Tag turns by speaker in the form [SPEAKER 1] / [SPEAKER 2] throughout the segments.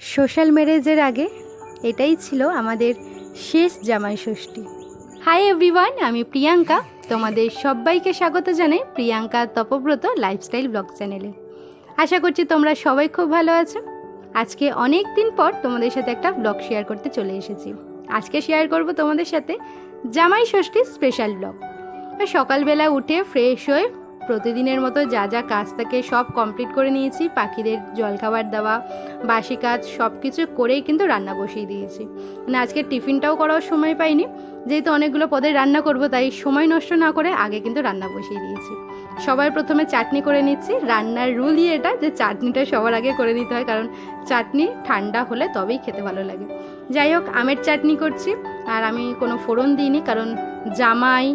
[SPEAKER 1] Social ম্যারেজের আগে এটাই ছিল আমাদের শেষ জামাই ষষ্ঠী। হাই এভরিওয়ান আমি প্রিয়াঙ্কা। তোমাদের সবাইকে স্বাগত জানাই প্রিয়াঙ্কা তপব্রত লাইফস্টাইল ব্লগ চ্যানেলে আশা করছি তোমরা সবাই খুব ভালো আছো। আজকে অনেক দিন পর তোমাদের সাথে একটা ব্লগ শেয়ার করতে চলে এসেছি। আজকে শেয়ার করব তোমাদের সাথে জামাই ষষ্ঠীর স্পেশাল ব্লগ সকালবেলা উঠে ফ্রেশ হয়ে প্রতিদিনের মতো যা যা কাজ থাকে সব কমপ্লিট করে নিয়েছি। পাখিদের জলখাবার দেওয়া, বাসি কাজ সব কিছু করেই কিন্তু রান্না বসিয়ে দিয়েছি। মানে আজকে টিফিনটাও করার সময় পাইনি। যেহেতু অনেকগুলো পদের রান্না করব, তাই সময় নষ্ট না করে আগে কিন্তু রান্না বসিয়ে দিয়েছি। সবার প্রথমে চাটনি করে নিচ্ছি। রান্নার রুলই এটা যে চাটনিটা সবার আগে করে নিতে হয়, কারণ চাটনি ঠান্ডা হলে তবেই খেতে ভালো লাগে। যাই হোক, আমের চাটনি করছি। আর আমি কোনো ফোড়ন দিইনি, কারণ জামাই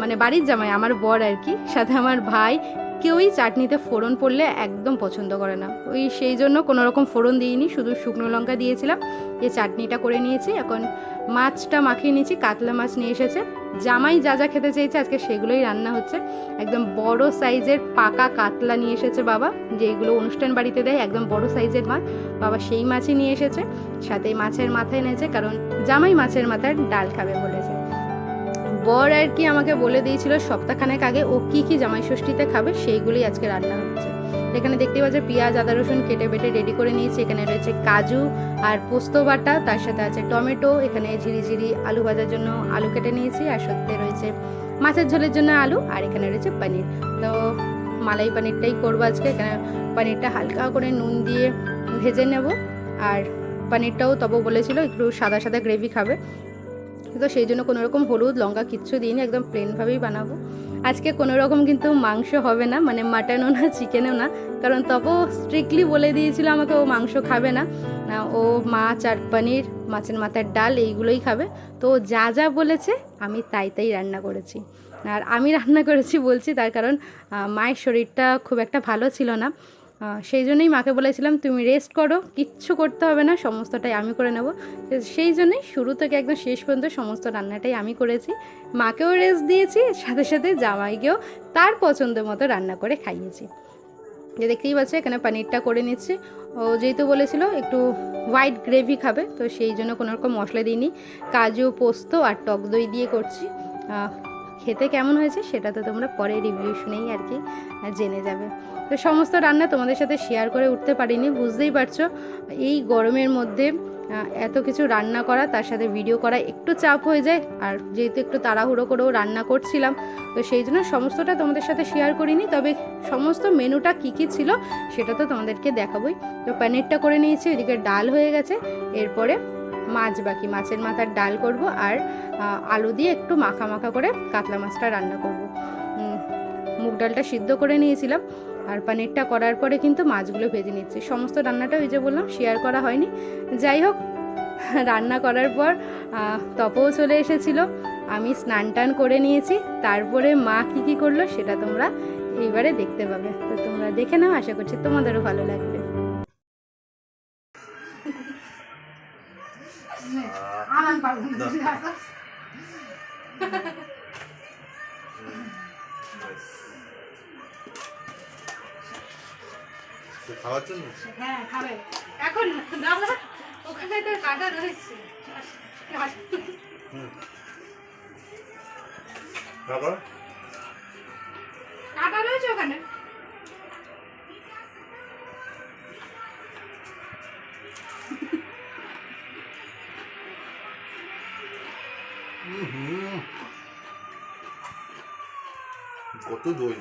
[SPEAKER 1] মানে বাড়ির জামাই, আমার বর আর কি, সাথে আমার ভাই, কেউই চাটনিতে ফোড়ন পড়লে একদম পছন্দ করে না। ওই সেই জন্য কোনো রকম ফোড়ন দিইনি, শুধু শুকনো লঙ্কা দিয়েছিলাম এই চাটনিটা করে নিয়েছি। এখন মাছটা মাখিয়ে নিয়েছি, কাতলা মাছ নিয়ে এসেছে। জামাই যা যা খেতে চেয়েছে, আজকে সেগুলোই রান্না হচ্ছে। একদম বড় সাইজের পাকা কাতলা নিয়ে এসেছে বাবা যেগুলো অনুষ্ঠান বাড়িতে দেয়, একদম বড় সাইজের মাছ। বাবা সেই মাছই নিয়ে এসেছে, সাথে মাছের মাথা এনেছে, কারণ জামাই মাছের মাথার ডাল খাবে বলেছে। বর আর কি আমাকে বলে দিয়েছিল সপ্তাহখানেক আগে ও কি কি জামাই ষষ্ঠীতে খাবে সেইগুলোই আজকে রান্না হচ্ছে। এখানে দেখতেই পাচ্ছ পেঁয়াজ, আদা, রসুন কেটে বেটে রেডি করে নিয়েছি। এখানে রয়েছে কাজু আর পোস্ত বাটা, তার সাথে আছে টমেটো, এখানে ঝিরি ঝিরি আলু ভাজার জন্য আলু কেটে নিয়েছি, আর সত্যি রয়েছে মাছের ঝোলের জন্য আলু, আর এখানে রয়েছে পনির। তো মালাই পনিরটাই করব আজকে। এখানে পনিরটা হালকা করে নুন দিয়ে ভেজে নেব। আর পনিরটাও তবে বলেছিল একটু সাদা সাদা গ্রেভি খাবে। তো সেই জন্য কোনো রকম হলুদ লঙ্কা কিচ্ছু দিইনি একদম প্লেনভাবেই বানাবো। আজকে কোনো রকম কিন্তু মাংস হবে না মানে মাটনও না চিকেনও না কারণ তবু স্ট্রিক্টলি বলে দিয়েছিল আমাকে ও মাংস খাবে না। না, ও মাছ আর পনির মাছের মাথার ডাল এইগুলোই খাবে। তো যা যা বলেছে আমি তাই তাই রান্না করেছি। আর আমি রান্না করেছি বলছি তার কারণ মায়ের শরীরটা খুব একটা ভালো ছিল না। সেই জন্যই মাকে বলেছিলাম, তুমি রেস্ট করো, কিচ্ছু করতে হবে না, সমস্তটাই আমি করে নেব। সেই জন্যই শুরু থেকে একদম শেষ পর্যন্ত সমস্ত রান্নাটাই আমি করেছি। মাকেও রেস্ট দিয়েছি, সাথে সাথে জামাইকেও তার পছন্দ মতো রান্না করে খাইয়েছি। যে দেখতেই পাচ্ছে, এখানে পনিরটা করে নিচ্ছি। ও যেহেতু বলেছিল একটু হোয়াইট গ্রেভি খাবে, তো সেই জন্য কোনো রকম মশলা দিইনি। কাজু, পোস্ত আর টক দই দিয়ে করছি। খেতে কেমন হয়েছে সেটা তো তোমরা পরে রিভিউ শুনেই আর কি জেনে যাবে। তো সমস্ত রান্না তোমাদের সাথে শেয়ার করে উঠতে পারিনি, বুঝতেই পারছ? এই গরমের মধ্যে এত কিছু রান্না করা, তার সাথে ভিডিও করা একটু চাপ হয়ে যায়, আর যেহেতু একটু তাড়াহুড়ো করেও রান্না করছিলাম, তো সেই জন্য সমস্তটা তোমাদের সাথে শেয়ার করিনি, তবে সমস্ত মেনুটা কী কী ছিল সেটা তো তোমাদেরকে দেখাবোই। তো পনিরটা করে নিয়েছি, ওইদিকে ডাল হয়ে গেছে, এরপরে মাছ বাকি, মাছের মাথার ডাল করব আর আলু দিয়ে একটু মাখা মাখা করে কাতলা মাছটা রান্না করব। মুগ ডালটা সিদ্ধ করে নিয়েছিলাম আর পানিরটা করার পরে কিন্তু মাছগুলো ভেজে নিচ্ছি। সমস্ত রান্নাটা ওই যে বললাম শেয়ার করা হয়নি। যাই হোক, রান্না করার পর তপও চলে এসেছিল। আমি স্নান টান করে নিয়েছি, তারপরে মা কি কি করল সেটা তোমরা এইবারে দেখতে পাবে। তো তোমরা দেখে নাও, আশা করছি তোমাদেরও ভালো লাগবে।
[SPEAKER 2] খাওয়ার জন্য?
[SPEAKER 1] হ্যাঁ খাবে। এখন দাও ওখানে তো কাটা রয়েছে। কাটা রয়েছে ওখানে?
[SPEAKER 2] কত দই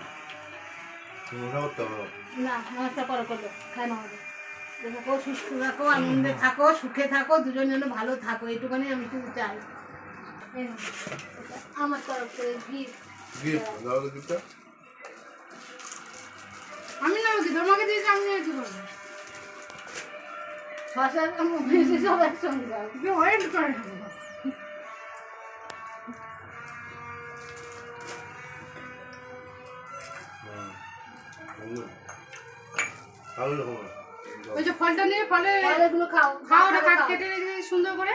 [SPEAKER 2] মশা করতে হবে
[SPEAKER 3] না নমস্কার করো করো খাই আমাদের থাকো সুস্থ থাকো আনন্দে থাকো সুখে থাকো দুজন যেন ভালো থাকো এইটুখানি আমি শুধু চাই। আমার তরফ থেকে গিফট
[SPEAKER 1] আমি না তোমাকে দিয়েছি আমি নিয়েছি বলব
[SPEAKER 3] শশার মুখে সব একসঙ্গে।
[SPEAKER 1] করে ওই যে ফলটা নিয়ে ফলে
[SPEAKER 3] খাও।
[SPEAKER 1] ওটা কাট কেটে সুন্দর করে।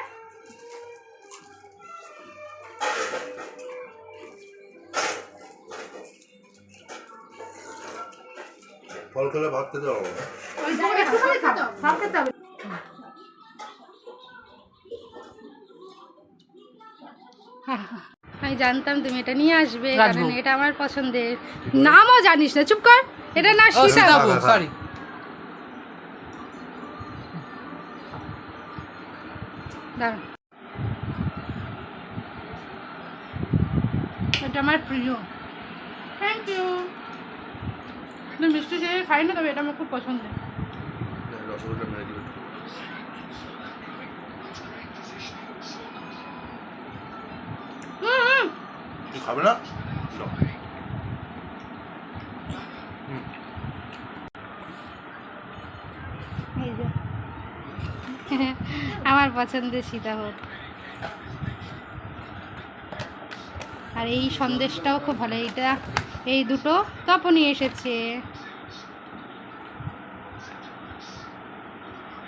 [SPEAKER 1] আমি জানতাম তুমি এটা নিয়ে আসবে কারণ এটা আমার পছন্দের। নামও জানিস না। চুপ কর। এটা না
[SPEAKER 4] সীতাভোগ। সরি
[SPEAKER 1] এটা আমার প্রিয়। থ্যাংক ইউ মিষ্টি খেয়ে খাই না তবে এটা আমার খুব পছন্দের।
[SPEAKER 2] খাবে না নাও। হুম।
[SPEAKER 1] এই যে আমার পছন্দের সীতাভোগ আর এই সন্দেশটাও খুব ভালো, এইটা, এই দুটো তপনই এসেছে।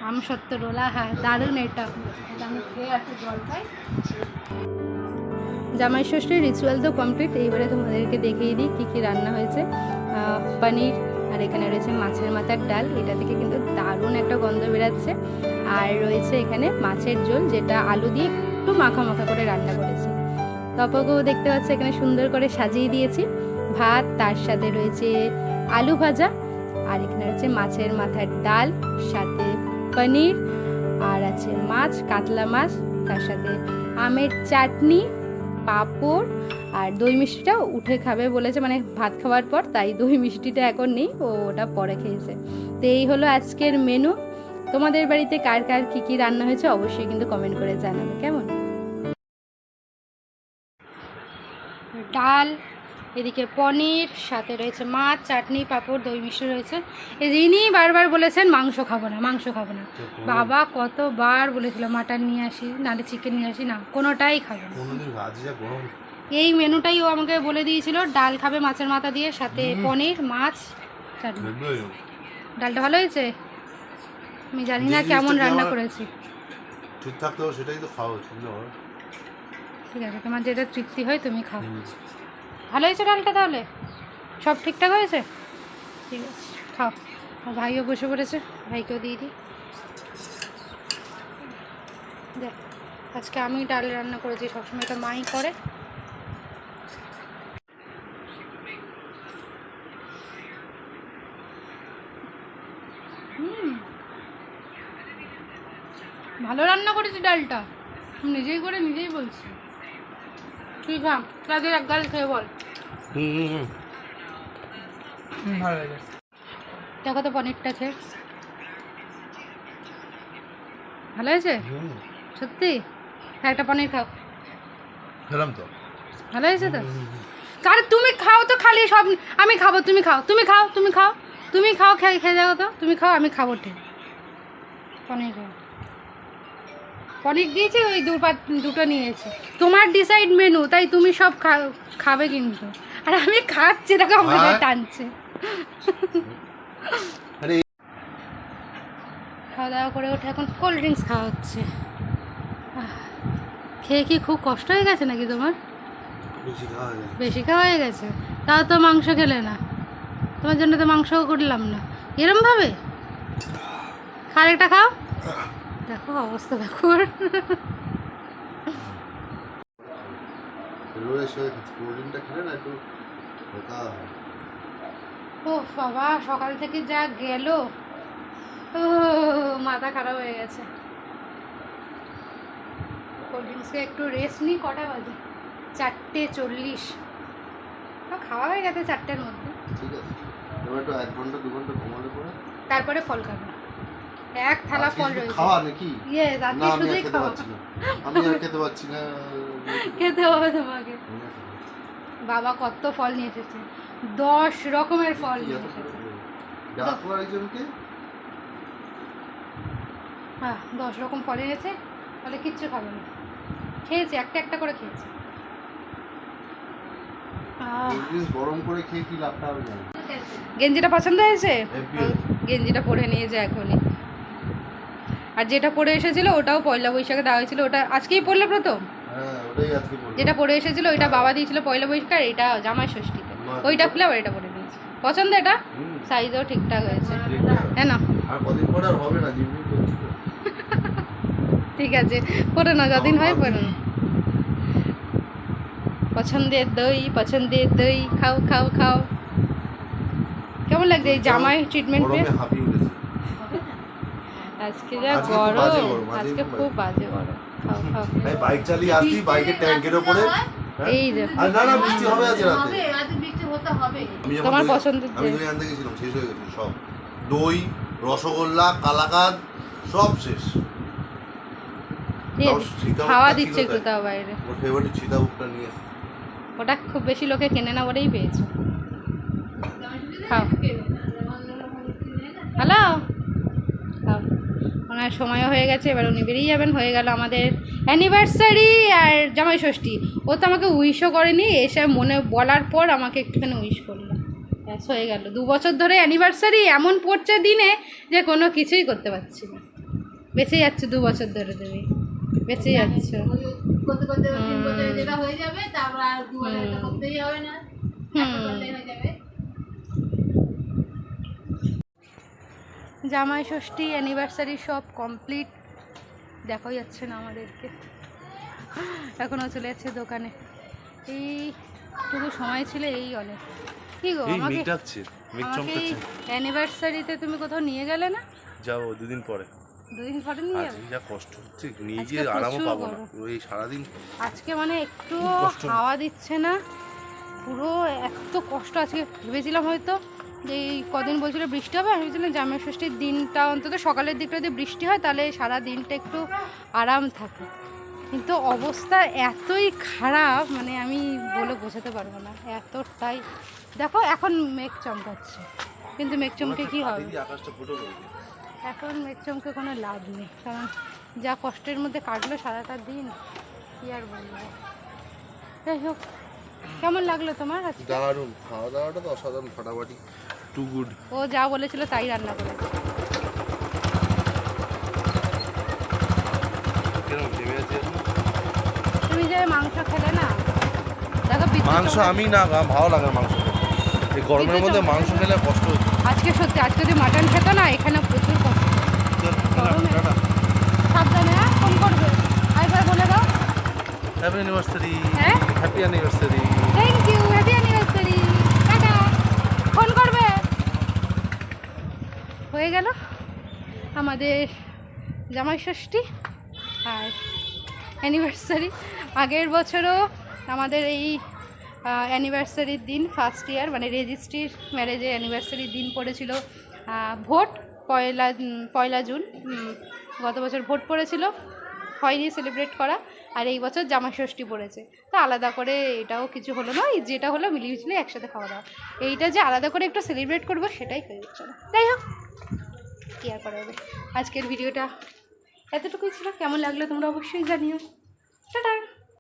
[SPEAKER 1] আম সত্য রোলা হ্যাঁ দারুণ এটা। জামাই ষষ্ঠীর রিচুয়াল তো কমপ্লিট এইবারে তোমাদেরকে দেখিয়ে দিই কী কী রান্না হয়েছে। পনির আর এখানে রয়েছে মাছের মাথার ডাল। এটা থেকে কিন্তু দারুণ একটা গন্ধ বেরাচ্ছে। আর রয়েছে এখানে মাছের ঝোল, যেটা আলু দিয়ে একটু মাখা মাখা করে রান্না করেছি। তপকেও দেখতে পাচ্ছি, এখানে সুন্দর করে সাজিয়ে দিয়েছি। ভাত, তার সাথে রয়েছে আলু ভাজা, আর এখানে রয়েছে মাছের মাথার ডাল, সাথে পনির, আর আছে মাছ, কাতলা মাছ, তার সাথে আমের চাটনি, পাঁপড় আর দই মিষ্টিটা উঠে খাবে বলেছে মানে ভাত খাওয়ার পর তাই দই মিষ্টিটা এখন নেই ও ওটা পরে খেয়েছে। তো এই হলো আজকের মেনু তোমাদের বাড়িতে কার কার কী কী রান্না হয়েছে অবশ্যই কিন্তু কমেন্ট করে জানাবে কেমন? ডাল এদিকে পনির সাথে রয়েছে মাছ চাটনি পাঁপড় দই মিষ্টি রয়েছে। ইনি বারবার বলেছেন মাংস খাব না মাংস খাব না। বাবা কতবার বলেছিল মাটন নিয়ে আসি নাহলে চিকেন নিয়ে আসি না। কোনোটাই খাব না। এই মেনুটাই ও আমাকে বলে দিয়েছিল ডাল খাবে মাছের মাথা দিয়ে সাথে পনির মাছ ডালটা ভালো হয়েছে? আমি জানি না কেমন রান্না করেছি।
[SPEAKER 2] সেটাই তো
[SPEAKER 1] ঠিক আছে তোমার যেটা তৃপ্তি হয় তুমি খাও। ভালো হয়েছে ডালটা তাহলে? সব ঠিকঠাক হয়েছে? ঠিক আছে খাও। আর ভাইও বসে পড়েছে ভাইকেও দিয়ে দিই। দেখ আজকে আমি ডাল রান্না করেছি সবসময় তো মাই করে। ভালো রান্না করেছি ডালটা। নিজেই করে নিজেই বলছি। তুই খা কাজের এক গাল খেয়ে বল। দেখো তো পনিরটা খেয়ে। ভালো হয়েছে? সত্যি? হ্যাঁ, একটা পনির খাও।
[SPEAKER 2] খেলাম তো।
[SPEAKER 1] ভালো হয়েছে তো? আরে তুমি খাও তো খালি সব আমি খাব তুমি খাও তুমি খাও তুমি খাও। তুমি খাও খেয়ে খেয়ে যাও তো তুমি খাও আমি খাব ঠিক। পনির খাও। পনির দিয়েছি ওই দু পাত দুটো নিয়েছে। তোমার ডিসাইড মেনু তাই তুমি সব খাবে কিন্তু। আর আমি খাচ্ছি দেখো আমাকে
[SPEAKER 2] হ্যাঁ।
[SPEAKER 1] টানছে। খাওয়া দাওয়া করে ওঠে এখন কোল্ড ড্রিঙ্কস খাওয়া হচ্ছে। খেয়ে কি খুব কষ্ট হয়ে গেছে নাকি তোমার?
[SPEAKER 2] বেশি খাওয়া
[SPEAKER 1] বেশি খাওয়া হয়ে গেছে? তাও তো মাংস খেলে না। তোমার জন্য তো মাংসও করলাম না। এরমভাবে? খার একটা খাও। দেখো অবস্থা দেখো। ও বাবা সকাল থেকে যা গেল। ও মাথা খারাপ হয়ে গেছে। কোল্ড ড্রিঙ্কসকে একটু রেস্ট নিই কটা বাজে? চারটে চল্লিশ। খাওয়া হয়ে গেছে চারটের মধ্যে।
[SPEAKER 2] ঠিক আছে। এক ঘণ্টা দু ঘণ্টা ঘুমালে পরে?
[SPEAKER 1] তারপরে ফল খাব। এক থালা ফল রয়েছে।
[SPEAKER 2] খাওয়া নাকি?
[SPEAKER 1] ইয়ে
[SPEAKER 2] না
[SPEAKER 1] আজকে শুধুই খাওয়া।
[SPEAKER 2] আমি আর খেতে পারছি না।
[SPEAKER 1] খেতে হবে তোমাকে। বাবা কত ফল নিয়ে এসেছে। দশ রকমের ফল নিয়ে এসেছে।
[SPEAKER 2] ডাকো
[SPEAKER 1] হ্যাঁ দশ রকম ফল এনেছে তাহলে কিচ্ছু খাবে না। খেয়েছে একটা একটা করে খেয়েছে। আহ,
[SPEAKER 2] কোল্ড ড্রিঙ্কস গরম করে খেয়ে কি লাভটা হবে
[SPEAKER 1] গেঞ্জিটা পছন্দ হয়েছে। গেঞ্জিটা পরে নিয়েছে এখনই। আর যেটা পরে এসেছিল ওটাও পয়লা বৈশাখে দেওয়া হয়েছিল। ওটা আজকেই পড়লে প্রথম?
[SPEAKER 2] হ্যাঁ ওটাই আজকে বলব
[SPEAKER 1] যেটা পরে এসেছিল ওইটা বাবা দিয়েছিল পয়লা বৈশাখ আর এটা জামাই ষষ্ঠীতে। ওইটা খুলে আবার এটা পরে নিয়েছে পছন্দ এটা? সাইজও ঠিকঠাক হয়েছে। হ্যাঁ না। ঠিক আছে। পরে না যদিন হয় পরে না। পছন্দের দই পছন্দের দই খাও খাও খাও। কেমন লাগছে এই জামাই ট্রিটমেন্ট পেয়ে আজকে যা গরম
[SPEAKER 2] আজকে খুব
[SPEAKER 1] বাজে। গরম। খাও খাও।
[SPEAKER 2] আমি বাইক চালিয়ে আসি বাইকের ট্যাঙ্কের ওপরে। হ্যাঁ?
[SPEAKER 1] এই যে
[SPEAKER 2] আর না না বৃষ্টি হবে আজ রাতে।
[SPEAKER 3] হবে আজ বৃষ্টি হতে হবে।
[SPEAKER 1] তোমার পছন্দের
[SPEAKER 2] আমি
[SPEAKER 1] দই।
[SPEAKER 2] দই আনতে গেছিলাম শেষ হয়ে গেছে সব। দই রসগোল্লা কালাকাদ সব শেষ।
[SPEAKER 1] খাওয়া দিচ্ছে। তাও বাইরে?
[SPEAKER 2] ওর ফেভারিট সীতাভোগটা নিয়ে
[SPEAKER 1] ওটা খুব বেশি লোকে কেনে না বলেই পেয়েছে। খাও। হ্যালো ওনার সময়ও হয়ে গেছে এবার উনি বেরিয়ে যাবেন হয়ে গেল আমাদের অ্যানিভার্সারি আর জামাই ষষ্ঠী। ও তো আমাকে উইশও করেনি এসে মনে বলার পর আমাকে একটুখানি উইশ করল। ব্যাস হয়ে গেল। দু বছর ধরে অ্যানিভার্সারি এমন পড়ছে দিনে যে কোনো কিছুই করতে পারছি না। বেঁচে যাচ্ছে দু বছর ধরে তুমি। বেঁচে যাচ্ছে।
[SPEAKER 3] করতে তিন বছরে যেটা হয়ে যাবে তারপর আর দু বছর করতেই হবে না একটা করলেই হয়ে যাবে
[SPEAKER 1] জামাই ষষ্ঠী অ্যানিভার্সারি সব কমপ্লিট দেখাই যাচ্ছে না আমাদেরকে। এখনও চলে যাচ্ছে দোকানে। এই টুকু সময় ছিল এই অনেক। কি গো আমাকে আমাকে অ্যানিভার্সারিতে তুমি কোথাও নিয়ে গেলে না?
[SPEAKER 5] যাব দুদিন পরে।
[SPEAKER 1] দুদিন পরে নিয়ে যাবে?
[SPEAKER 5] যা কষ্ট হচ্ছে নিয়ে
[SPEAKER 1] আজকে
[SPEAKER 5] গিয়ে আরামও পাবো না। ওই সারাদিন
[SPEAKER 1] আজকে মানে একটু হাওয়া দিচ্ছে না। পুরো এত কষ্ট আজকে। ভেবেছিলাম হয়তো যে এই কদিন বলছিল বৃষ্টি হবে আমি বলছিলাম জামাই ষষ্ঠীর দিনটা অন্তত সকালের দিকটা যদি বৃষ্টি হয় তাহলে সারা দিনটা একটু আরাম থাকে। কিন্তু অবস্থা এতই খারাপ মানে আমি বলে বোঝাতে পারব না এতটাই। দেখো এখন মেঘ চমকাচ্ছে কিন্তু মেঘ চমকে কী হবে। এখন মেঘ চমকে কোনো লাভ নেই কারণ যা কষ্টের মধ্যে কাটলো সারাটা দিন কি আর বলব? যাই হোক কেমন লাগল তোমার
[SPEAKER 2] দারুণ খাওয়া দাওয়াটা তো অসাধারণ ফাটাফাটি
[SPEAKER 5] টু গুড
[SPEAKER 1] ও যা বলেছিল তাই রান্না করে? তুমি যে মাংস খেলে না
[SPEAKER 5] মাংস আমি না ভালো লাগে মাংস এই গরমের মধ্যে মাংস খেলে কষ্ট হচ্ছে।
[SPEAKER 1] আজকে সত্যি আজকে যদি মাটন খেত না এখানে প্রচুর কষ্ট। সাবধানে হ্যাঁ ফোন করবে। আরেকবার বলে দাও।
[SPEAKER 5] হ্যাপি
[SPEAKER 1] হ্যাঁ?
[SPEAKER 5] Happy anniversary
[SPEAKER 1] thank you happy anniversary tata phone করবে? হয়ে গেল আমাদের জামাই ষষ্ঠী আর অ্যানিভার্সারি আগের বছরও আমাদের এই অ্যানিভার্সারির দিন ফার্স্ট ইয়ার মানে রেজিস্ট্রির ম্যারেজের অ্যানিভার্সারির দিন পড়েছিল ভোট, পয়লা পয়লা জুন গত বছর ভোট পড়েছিল। হয়নি সেলিব্রেট করা, আর এই বছর জামা ষষ্ঠী পড়েছে। তো আলাদা করে এটাও কিছু হলো না যেটা হলো মিলিয়ে মিশিয়ে একসাথে খাওয়া দাওয়া। এইটা যে আলাদা করে একটু সেলিব্রেট করব সেটাই হয়ে যাচ্ছে না। যাই হোক, কী আর করা হবে আজকের ভিডিওটা এতটুকুই ছিল। কেমন লাগল তোমরা অবশ্যই জানিও। টাটা!